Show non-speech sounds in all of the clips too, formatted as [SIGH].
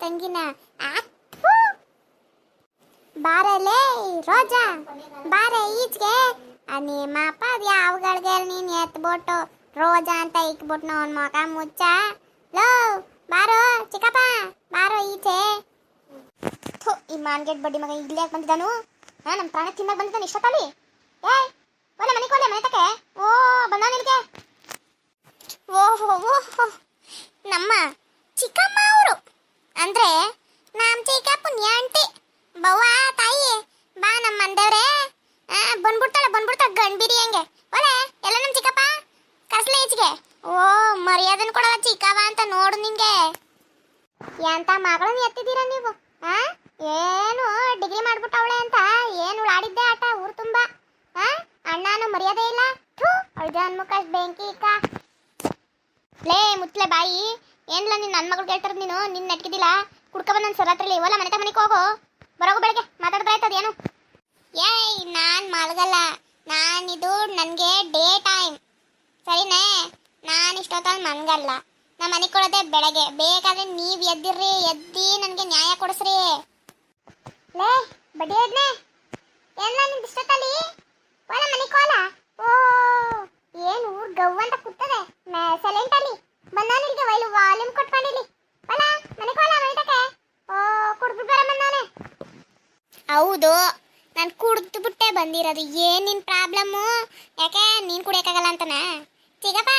ತಂಗಿನ. ಬಾರಲೇ ರೋಜಾ. ಬಾರೆ ಈಚೆಗೆ ನಿಮ್ಮ ಅಪ್ಪ ಯಾವಗಳಿಗೆ ನೀನ್ ಎತ್ಬಿಟ್ಟು ರೋಜಾ ಅಂತ ಇಕ್ಬಿಟ್ಟು ಅವನ್ ಮಗ ಮುಚ್ಚ? ಲೋ, ಬಾರೋ, ಚಿಕ್ಕಪ್ಪ, ಬಾರೋ ಈಚೆ. ಈ ಮಾನ್ಗೆಟ್ ಬಡ್ಡಿ ಮಗ ಇಲ್ಲೇ ಬಂದಿದ್ದಾನು? ಹಾ ನಮ್ಮ ಪ್ರಾಣ ತಿನ್ನಕ್ ಬಂದಿದ್ದಾನೆ ಇಷ್ಟೊತ್ತಲ್ಲಿ. ಏಯ್ ಒಲೆ ಮನೆ ಕೋಲೆ ಮನೆ ತಕೆ ಓ ಬಂದ ನಿನಗೆ. ಓಹೋ ಓಹೋ. ನಮ್ಮ ಚಿಕ್ಕಮ್ಮ ಅವರು. ಅಂದ್ರೆ ನಮ್ಮ ಪುಣ್ಯ ಆಂಟಿ ಬವ್ವ, ತಾಯಿ, ಬಾ ನಮ್ಮ ಮಂದವ್ರೆ ಬಂದ್ಬಿಡ್ತಾಳೆ ಬಂದ್ಬಿಡ್ತಾಳೆ ಗಂಡ್ ಬಿರಿ ಹಂಗೆ. ಒಲೆ, ಎಲ್ಲ ನಮ್ಮ ಚಿಕ್ಕಪ್ಪ? ಕಸ್ಲೆ ಈಚೆಗೆ. ಓ, ಮರ್ಯಾದನ್ ಕೊಡಲ್ಲ ಚಿಕ್ಕವ ಅಂತ ನೋಡು ನಿಂಗೆ. ಎಂತ ಮಗಳನ್ನ ಎತ್ತಿದ್ದೀರಾ ನೀವು? ಆ? ಏನು ಡಿಗ್ರಿ ಮಾಡ್ಬಿಟ್ಟವಳೆ ಅಂತ? ಏನು ಉಳಾಡಿದ್ದೆ ಆಟ, ಊರು ತುಂಬಾ? ಆ? ಅಣ್ಣನು ಮರ್ಯಾದೆ ಇಲ್ಲ? ಥೂ ಅಳ್ದನ್ ಮುಖ ಬೆಂಕಿ ಇಕ್ಕ. ಲೇ, ಮುತ್ಲೆ ಬಾಯಿ ಏನ್ಲ ನಿನ್ನ ನನ್ನ ಮಗಳು ಕೇಳ್ತಾರ ನೀನು? ನಿನ್ನ ನೆಟ್ಕಿದ್ದಿಲ್ಲ ಕುಡ್ಕ ಬಂದ್ ನನ್ನ ಸರತ್ರಲಿ ಇವಲ್ಲ ಮನೆ ಮನೆಗೆ ಹೋಗು. ಬರೋಗು ಬೆಳಗ್ಗೆ. ಮಾತಾಡ್ತಾ ಏನು ಏಯ್, ನಾನು ಮಲಗಲ್ಲ. ನಾನಿದು ನನಗೆ ಡೇ ಟೈಮ್. ಸರಿನೇ? ನಾನು ಇಷ್ಟೊತ್ತಲ್ಲಿ ಮನ್ಗಲ್ಲ. ನಮ್ಮ ಮನೆ ಕೊಡೋದೆ ಬೆಳಗ್ಗೆ. ಬೇಕಾದ್ರೆ ನೀವು ಎದ್ದಿರ್ರಿ. ಎದ್ದಿ ನನಗೆ ನ್ಯಾಯ ಕೊಡಿಸ್ರಿ. ಲೇ, ಬಡ್ಡಿ ಎದ್ನೆ ಎಲ್ಲ ನಿಂದು ಇಷ್ಟೊತ್ತಲ್ಲಿ? ಕೋಲ ಮನೆ ಕೋಲ ಓ, ಏನು ಊರ್ ಗವ್ ಅಂತ ಕೂತದೆ ಸೈಲೆಂಟ್ ಅಲ್ಲಿ ಬಂದಾನಿಲ್ಗೆ ವೈಲು ವಾಲ್ಯೂಮ್ ಕೊಟ್ಕೊಂಡಿಲ್ಲಿ ಬಲ ಮನೆ ಕೋಲ ಮಾಡಿದಕ್ಕೆ ಓ ಕುಡ್ದು ಬರ ಬಂದಾನೆ. ಹೌದು, ನಾನು ಕುಡ್ದು ಬಿಟ್ಟೆ ಬಂದಿರೋದು. ಏನ್ ನಿನ್ ಪ್ರಾಬ್ಲಮ್ಮು ಯಾಕೆ ನೀನ್ ಕುಡಿಯಕ್ಕಾಗಲ್ಲ ಅಂತನಾ? ಸಿಗಪ್ಪ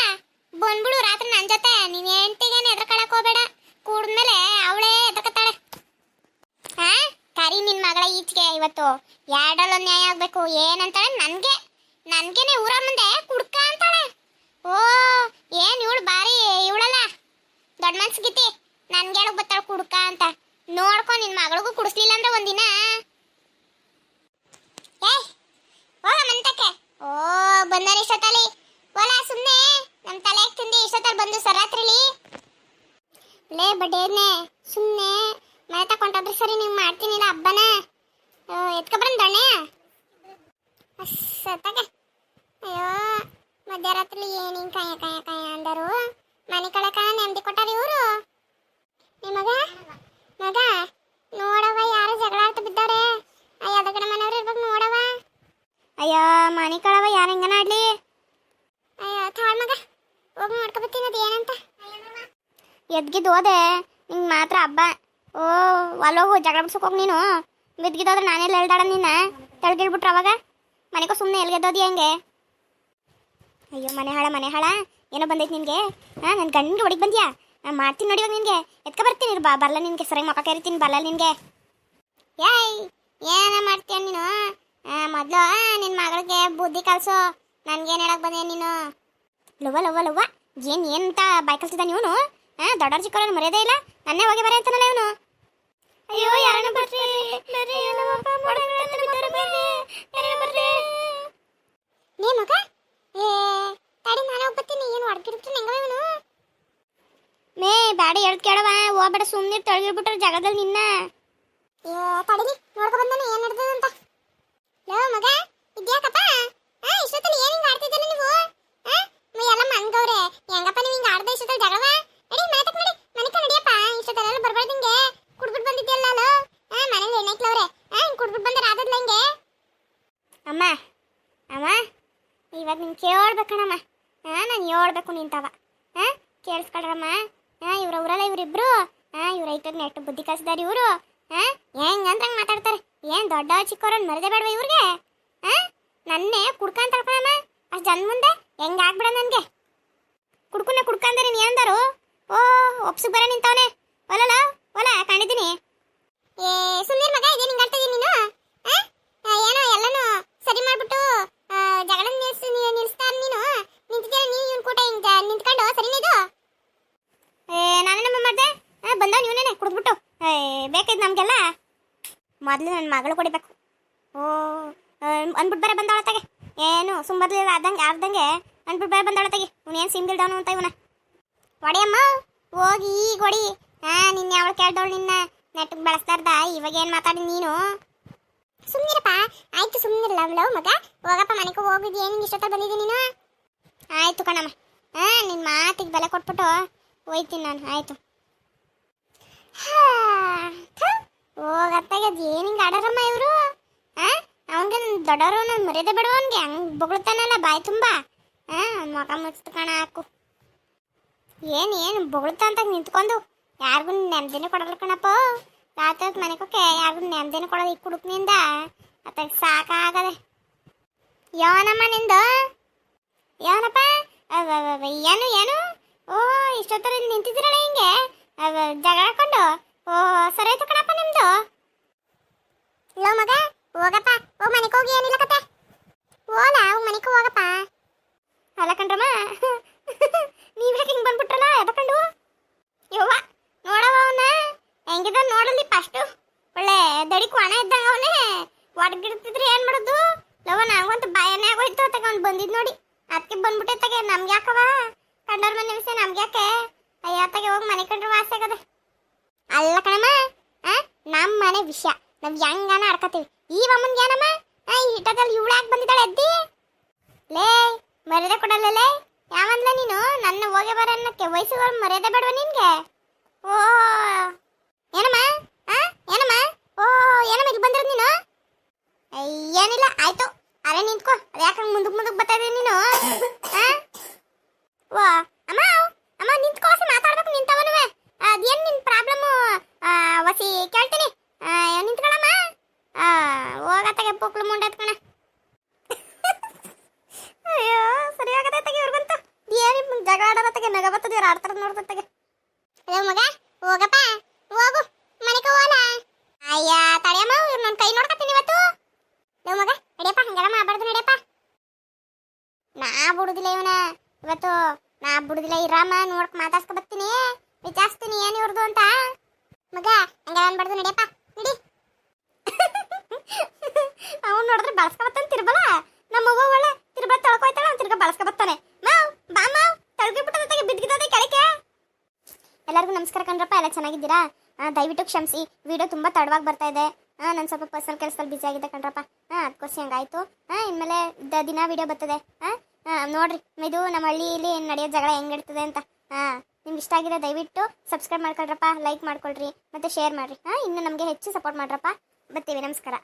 ಬಂದ್ಬಿಡು ರಾತ್ರಿ ನನ್ನ ಜೊತೆ. ನೀನ್ ಹೆಂಡ್ತಿಗೇನು ಎದ್ರಕಳಕ್ ಹೋಗ್ಬೇಡ. ಕುಡ್ದ್ಮೇಲೆ ಅವಳೇ ಎದ್ರಕತ್ತಾಳೆ ಹಾ ಕರಿ ನಿನ್ ಮಗಳ ಈಚೆಗೆ ಇವತ್ತು. ಎರಡಲ್ಲೊಂದು ನ್ಯಾಯ ಆಗ್ಬೇಕು. ಏನಂತಾಳೆ? ನನಗೆ. ನನ್ಗೆನೆ ಊರ ಮುಂದೆ ಕುಡ್ಕ ಅಂತಾಳೆ. ಓ ಏನ್ ಇವಳು ಬಾರಿ ಇವಳಲ್ಲ ದೊಡ್ಡ ಮನ್ಸ್ಗಿತಿ ನನ್ಗೆ ಹೇಳಕ್ ಬತ್ತಾಳ ಕುಡ್ಕ ಅಂತ. ನೋಡ್ಕೊ, ನಿನ್ ಮಗಳಿಗೂ ಕುಡಿಸ್ಲಿಲ್ಲ ಅಂದ್ರೆ ಒಂದಿನ. ಹೋಗ ಮಂತಕ್ಕೆ ಓ, ಬಂದಾನ ಇಷ್ಟೊತ್ತಲ್ಲಿ. ಓಲ ಸುಮ್ಮನೆ ನಮ್ಮ ತಲೆ ತಿಂದಿ ಇಷ್ಟೊತ್ತಲ್ಲಿ ಬಂದು ಸರಾತ್ರಿಲಿ ಲೇ ಬಡೇನೆ ಸುಮ್ಮನೆ ಮನೆ ತಕೊಂಡಾದ್ರೆ ಸರಿ ನೀವು ಮಾಡ್ತೀನಿ ಇಲ್ಲ ಹಬ್ಬನ ಎತ್ಕ ಬಂದಣ್ಣೆ ಸತ್ತಗೆ ಅಯ್ಯೋ ಮಧ್ಯರಾತ್ರಿ ಏನ್ ಹಿಂಗ್ ಕಾಯ ಕಾಯ ಕಾಯ ಅಂದರು. ಮನೆ ಕಳಕ ನೆಮ್ಮದಿ ಕೊಟ್ಟಾರ ಇವರು ನಿಮಗ ಮಗ ನೋಡವ ಯಾರು ಜಗಳ ಆಡ್ತಾ ಬಿದ್ದವ್ರೆ ಅಯ್ಯ ಅದ ಕಡೆ ಮನೆಯವ್ರು ಇರ್ಬೇಕು ನೋಡವ ಅಯ್ಯ ಯಾರು ಹೆಂಗನ ಅಯ್ಯ, ತಾಳ್ ಮಗ, ಹೋಗಿ ನೋಡ್ಕೊಬತ್ತೀನಿ ಅದು ಏನಂತ. ಎದ್ಗಿದ್ ಹೋದೆ, ನಿಂಗೆ ಮಾತ್ರ ಹಬ್ಬ. ಓ ಅಲ್ಲೋಗು ಜಗಳ ಬಿಡ್ಸಕ್ ಹೋಗಿ ನೀನು. ಬಿದ್ಗಿದ್ದೋದ್ರೆ ನಾನೇ ಹೇಳ್ದಾಡ ನಿನ್ನ? ತೆಳ್ಗಿಳ್ಬಿಟ್ರೆ ಅವಾಗ? ಮನೆಗೂ ಸುಮ್ಮನೆ ಎಲ್ಗೆದ್ದೋದಿ ಹೆಂಗೆ? ಅಯ್ಯೋ ಮನೆ ಹಾಳ ಮನೆ ಹಾಳ ಏನೋ ಬಂದೈತಿ ನಿನಗೆ? ಹಾಂ ನನ್ನ ಗಂಡ ಹೊಡಿಗೆ ಬಂದ್ಯಾ? ನಾನು ಮಾಡ್ತೀನಿ ನೋಡಿ ಇವಾಗ ನಿನಗೆ. ಎತ್ಕ ಬರ್ತೀನಿ ಬಾ ಬರಲ್ಲ ನಿನಗೆ. ಸರಿಯಾಗಿ ಮಕ್ಕ ಕರಿತೀನಿ ಬರಲ್ಲ ನಿನಗೆ. ಏಯ್ ಏನ ಮಾಡ್ತೀಯ ನೀನು? ಮೊದಲು ನಿನ್ನ ಮಗಳಿಗೆ ಬುದ್ಧಿ ಕಲ್ಸು. ನನ್ಗೇನು ಹೇಳಕ್ ಬಂದೆ ನೀನು? ಲವ್ವ ಲವ್ವ ಲವ್ವ, ಏನ್ ಏನ್ ಅಂತ ಬಾಯ್ ಕಲ್ಸಿದ ಇವನು ಹಾಂ ದೊಡ್ಡ ಚಿಕ್ಕವ್ರನ್ನ ಮರ್ಯಾದೆ ಇಲ್ಲ? ನನ್ನೇ ಹೋಗಿ ಬರ ಅಂತಾನಲ್ಲ ಇವನು? ಅಯ್ಯೋ, ಯಾರನ್ನ ಬರ್ರಿ ನೀ ಮಗ, ಏ ನಾನು ಹೋಗ್ಬತ್ತೀನಿ ಏನು ಹೊಡ್ಕಿರ್ತೀನಿ ಹೆಂಗ ಇವನು? ಮೇ ಬ್ಯಾಡ ಹೇಳ್ ಕೇಳವ ಹೋಗ್ಬೇಡ ಸುಮ್ಮನೆ ತೊಳಗಿರ್ಬಿಟ್ರೆ ಜಾಗದಲ್ಲಿ ನಿನ್ನ. ಏ ತಡಿಲಿ ನೋಡ್ಕೊ ಬಂದಾನೆ. ಏನ್ ನಡೆದದ ಅಂತ ಲೋ ಮಗ, ಇದ್ಯಾಕಪ್ಪ? ಆ, ಇಷ್ಟೊತ್ತಲ್ಲಿ ಏನ್ ಹಿಂಗ್ ಆಡ್ತಿದ್ದಲ್ಲ ನೀವು? ಆ, ಮೈ ಎಲ್ಲ ಮಂಗವ್ರೆ ಹೆಂಗಪ್ಪ ನೀವು ಹಿಂಗ್ ಆಡ್ದೆ ಇಷ್ಟೊತ್ತಲ್ಲಿ ಜಗಳವ? ನಡಿ ಮಾತಕ್ ನಡಿ ಮನಿಕ ನಡಿಯಪ್ಪ. ಇಷ್ಟೊತ್ತಲ್ಲ ಬರ್ಬಾರ್ದು ಹಿಂಗೆ. ಕುಡ್ಬಿಟ್ಟು ಬಂದಿದ್ದೆಲ್ಲ ಆ, ಮನೇಲಿ ಎಣ್ಣೈಕ್ಲವ್ರೆ ಹಾ ಹಿಂಗ್ ಕುಡ್ಬಿಟ್ಟು ಬಂದ್ರೆ ಆದದ್ಲ ಹಿಂಗೆ. ಅಮ್ಮ ಅಮ್ಮ, ಇವಾಗ ನಿನ್ ಕೇಳ್ಬೇಕಣಮ್ಮ ಹಾ ನಾನು ಹೇಳ್ಬೇಕು ನಿಂತವ ಹಾ ಕೇಳಿಸ್ಕೊಳ್ರಮ್ಮ. ಹಾ ಇವ್ರ ಊರಲ್ಲ ಇವರಿಬ್ರು. ಹಾ ಇವ್ರ ಐತರ್ ನೆಟ್ಟು ಬುದ್ಧಿ ಕಲ್ಸಿದಾರ ಇವರು. ಹಾ? ಅಂದ್ರೆ ಮಾತಾಡ್ತಾರೆ? ಏನ್ ದೊಡ್ಡ ಚಿಕ್ಕವ್ರನ್ನ ಮರದೇ ಬೇಡವ ಇವ್ರಿಗೆ? ನನ್ನೇ ಕುಡ್ಕಂತ ತಳ್ಕೊಳಮ್ಮ? ಅಷ್ಟು ಜನ ಮುಂದೆ ಹೆಂಗ ಆಗ್ಬಿಡ ನನ್ಗೆ? ಕುಡ್ಕುನ ಕುಡ್ಕಂದ್ರೆ ನೀ ಅಂದರು ಓ ಒಪ್ಸು ಬರ ನಿಂತವನೆ. ಒಲಲ ಒಲ ಕಂಡಿದ್ದೀನಿ ಏ ಸುಮ್ಮನೆ ಮಗ ಇದೇನು ಹಿಂಗೆ ಆಡ್ತಿದ್ದೀನಿ ನೀನು ಆ? ಆ, ಏನೋ ಎಲ್ಲನೂ ಸರಿ ಮಾಡ್ಬಿಟ್ಟು ಆ, ಜಗಳ ನಿಲ್ಸಿ ನಿಲ್ಸ್ತಾ ನೀನು ನಿಂತಿದ್ದೀರ ನೀನು ಇವ್ನ ಕೂಟ ಹಿಂಗೆ ನಿಂತ್ಕೊಂಡು ಸರಿನೇ ಇದು ಏ ನಾನೇನಮ್ಮ ಮಾಡಿದೆ ಬಂದ ನೀವನೇನೆ ಕುಡಿದ್ಬಿಟ್ಟು ಏ ಬೇಕಿದ್ ನಮಗೆಲ್ಲ ಮೊದಲು ನನ್ನ ಮಗಳು ಕೊಡಿಬೇಕು. ಓ ಅಂದ್ಬಿಟ್ಟು ಬೇರೆ ತಗೆ. ಏನು ಸುಮ್ಮರ್ಲಿಲ್ಲ ಆದಂಗೆ ಆದಂಗೆ ಅಂದ್ಬಿಟ್ಟು ಬೇರೆ ಏನು ಇವನೇನು ಸಿಮ್ಗಿಲ್ದವನು ಅಂತ ಇವನ. ಒಡೆಯಮ್ಮ, ಹೋಗಿ ಈಗ ಹೊಡಿ ಹಾ ನಿನ್ನ ಯಾವಳು ಕೇಳ್ದವಳು ನಿನ್ನ? ನೆಟ್ಟಿಗೆ ಬಳಸ್ತಾರ್ದ ಇವಾಗ ಏನು ಮಾತಾಡಿ ನೀನು? ಸುಮ್ಮನಿರಪ್ಪ ಆಯ್ತು ಸುಮ್ಮನಿರಲ್ಲ ಲವ್ ಮಗ. ಹೋಗಪ್ಪ, ಮನೆಗೆ ಹೋಗಿದ್ದು. ಏನು ಇಷ್ಟೊತ್ತ ಬಂದಿದ್ದೀನಿ ನೀನು? ಆಯ್ತು ಕಣಮ್ಮ. ಹಾ ನಿನ್ನ ಮಾತಿಗೆ ಬೆಲೆ ಕೊಟ್ಬಿಟ್ಟು ಹೋಯ್ತೀನಿ ನಾನು. ಆಯ್ತು. ಹಾ ಓ ಅತ್ತಾಗದ ಏನಿಂಗ್ ಆಡೋರಮ್ಮ ಇವರು? ಆ? ಅವನ್ಗೆ ದೊಡ್ಡವರು ಮರ್ಯಾದೆ ಬಿಡುವನ್ಗೆ ಹಂಗ್ ಬೊಗಳ್ತಾನಲ್ಲ ಬಾಯಿ ತುಂಬ. ಆ ಮೊಗ ಮುಚ್ತು ಕಣ, ಹಾಕು. ಏನು ಏನು ಬೊಗಳ್ತಾ ಅಂತ ನಿಂತ್ಕೊಂಡು? ಯಾರಿಗೂ ನೆಮ್ಮದಿನೇ ಕೊಡಲ್ಲ ಕಣಪ್ಪ. ರಾತ್ರಿ ಹೊತ್ತು ಮನೆಗೆ ಹೋಗಿ ಯಾರಿಗೂ ನೆಮ್ಮದಿನೇ ಕೊಡೋದು ಈ ಕುಡುಕ್ನಿಂದ. ಅತ್ತಾಗ ಸಾಕಾಗದೆ. ಯಾವನಮ್ಮ ನಿಂದು? ಯಾವನಪ್ಪ? ಏನು ಏನು? ಓ ಇಷ್ಟೊತ್ತರ ನಿಂತಿದ್ದೀರಲ್ಲ ಹಿಂಗೆ? ಅದಕ್ಕೆ ಬಂದ್ಬಿಟ್ಟೆ ತಗೆ, ನಮ್ಗೆ ಯಾಕವ ಕಂಡವ್ರ ಮನೆ ವಿಷಯ ನಮ್ಗೆ ಯಾಕೆ? ಅಯ್ಯ, ತಗೆ ಹೋಗಿ ಮನೆ ಕಂಡ್ರೆ ವಾಸ ಆಗದೆ. ಅಲ್ಲ ಕಣಮ್ಮ ನಮ್ಮ ಮನೆ ವಿಷಯ. ನಾವ್ ಹೆಂಗಾನ ಆಡ್ಕೋತೀವಿ ಈ ಅಮ್ಮನ್ಗೆ ಏನಮ್ಮ ಹಿಟ್ಟದಲ್ಲಿ ಇವಳು ಯಾಕೆ ಬಂದಿದ್ದಾಳೆ ಅದ್ದಿ? ಲೇ, ಮರ್ಯಾದೆ ಕೊಡಲ್ಲ ಲೇ. ಯಾವಂದ್ಲ ನೀನು? ನನ್ನ ಹೋಗಿ ಬರ ಅನ್ನಕ್ಕೆ ವಯಸ್ಸುಗಳು ಮರ್ಯಾದೆ ಬೇಡವ ನಿನ್ಗೆ? ಓ, ಏನಮ್ಮ? ಏನಮ್ಮ? ಓ, ಏನಮ್ಮ ಇಲ್ಲಿ ಬಂದಿರೋದು ನೀನು? ಏನಿಲ್ಲ, ಆಯ್ತು. ಅರೆ ನಿಂತ್ಕೋ. ಅದ್ಯಾಕ ಯಾಕೆ ಮುಂದಕ್ಕೆ ಮುಂದಕ್ಕೆ ಬರ್ತಾ ಇದೀಯ ನೀನು ಆ ಓ ಅಮ್ಮ ಅಮ್ಮ ನಿಂತ್ಕೋ ಹೊಸಿ ಮಾತಾಡ್ಬೇಕು ನಿಂತವನುವೆ ಅದೇನು ನಿನ್ನ ಪ್ರಾಬ್ಲಮ್ಮು ಹೊಸಿ ಕೇಳ್ತೀನಿ ಆ, ನಿಂತ್ಕೊಳಮ್ಮ ಆ, ಹೋಗತ್ತಾಗೆ ಪುಕ್ಳು ಮುಂಡೆ ಎತ್ಕಣ ಅಯ್ಯೋ ಸರಿ ಆಗದೆ ತೆಗೆ ಇವ್ರಿಗಂತ ಏನು ಜಗಳ ಆಡೋದತ್ತಾಗೆ ನಗ ಬರ್ತದೆ ಇವ್ರು ಆಡ್ತಾರ ನೋಡ್ದತ್ತಾಗೆ ಅಯ್ಯೋ ಮಗ, ಹೋಗಪ್ಪ, ಹೋಗು, ಮನೆಗೆ ಹೋಗಲ್ಲ. ಅಯ್ಯ, ತಡೆಯಮ್ಮ, ಇವ್ರು ನನ್ನ ಕೈ ನೋಡ್ಕತ್ತೀನಿ ಇವತ್ತು. ಅಯ್ಯೋ ಮಗ, ನಡಿಯಪ್ಪ, ಹಂಗೆಲ್ಲ ಮಾಡಬಾರ್ದು ನಡಿಯಪ್ಪ. ನಾ ಬಿಡುದಿಲ್ಲ ಇವನ. ಇವತ್ತು ನಾ ಬಿಡುದಿಲ್ಲ ಇರಮ್ಮ ನೋಡ್ಕ ಮಾತಾಡ್ಸ್ಕೊ ಬರ್ತೀನಿ ವಿಚಾರಿಸ್ತೀನಿ ಏನು ಇವ್ರದು ಅಂತ. ಮಗ, ಹಂಗೆಲ್ಲ ಅನ್ಬಾರ್ದು ನಡಿಯಪ್ಪ. ನಡಿ. [LAUGHS] ಅವ್ನು ನೋಡಿದ್ರೆ ಬಳಸ್ಕೊಬತ್ತಾನೆ ಕಣ್ರಪ್ಪ ಎಲ್ಲ ಚೆನ್ನಾಗಿದ್ದೀರಾ? ದಯವಿಟ್ಟು ಕ್ಷಮಿಸಿ. ವಿಡಿಯೋ ತುಂಬ ತಡವಾಗಿ ಬರ್ತಾ ಇದೆ. ನಾನು ಸ್ವಲ್ಪ ಪರ್ಸನಲ್ ಕೆಲಸದಲ್ಲಿ ಬಿಸಿ ಆಗಿದೆ ಕಣ್ರಪ್ಪ. ಹಾಂ ಅದಕ್ಕೋಸ್ಕರ ಹಂಗಾಯ್ತು ಹಾಂ ಇನ್ಮೇಲೆ ದ, ದಿನ ವಿಡಿಯೋ ಬರ್ತದೆ. ಹಾಂ ನೋಡ್ರಿ ಇದು ನಮ್ಮ ಹಳ್ಳಿಯಲ್ಲಿ ನಡೆಯೋ ಜಗಳ ಹೆಂಗಿರ್ತದೆ ಅಂತ. ಹಾಂ ನಿಮ್ಗೆ ಇಷ್ಟ ಆಗಿದೆ ದಯವಿಟ್ಟು ಸಬ್ಸ್ಕ್ರೈಬ್ ಮಾಡ್ಕೊಳ್ರಪ್ಪ ಲೈಕ್ ಮಾಡ್ಕೊಳ್ರಿ, ಮತ್ತು ಶೇರ್ ಮಾಡಿರಿ. ಹಾಂ ಇನ್ನು ನಮಗೆ ಹೆಚ್ಚು ಸಪೋರ್ಟ್ ಮಾಡ್ರಪ್ಪ. ಬರ್ತೀವಿ, ನಮಸ್ಕಾರ.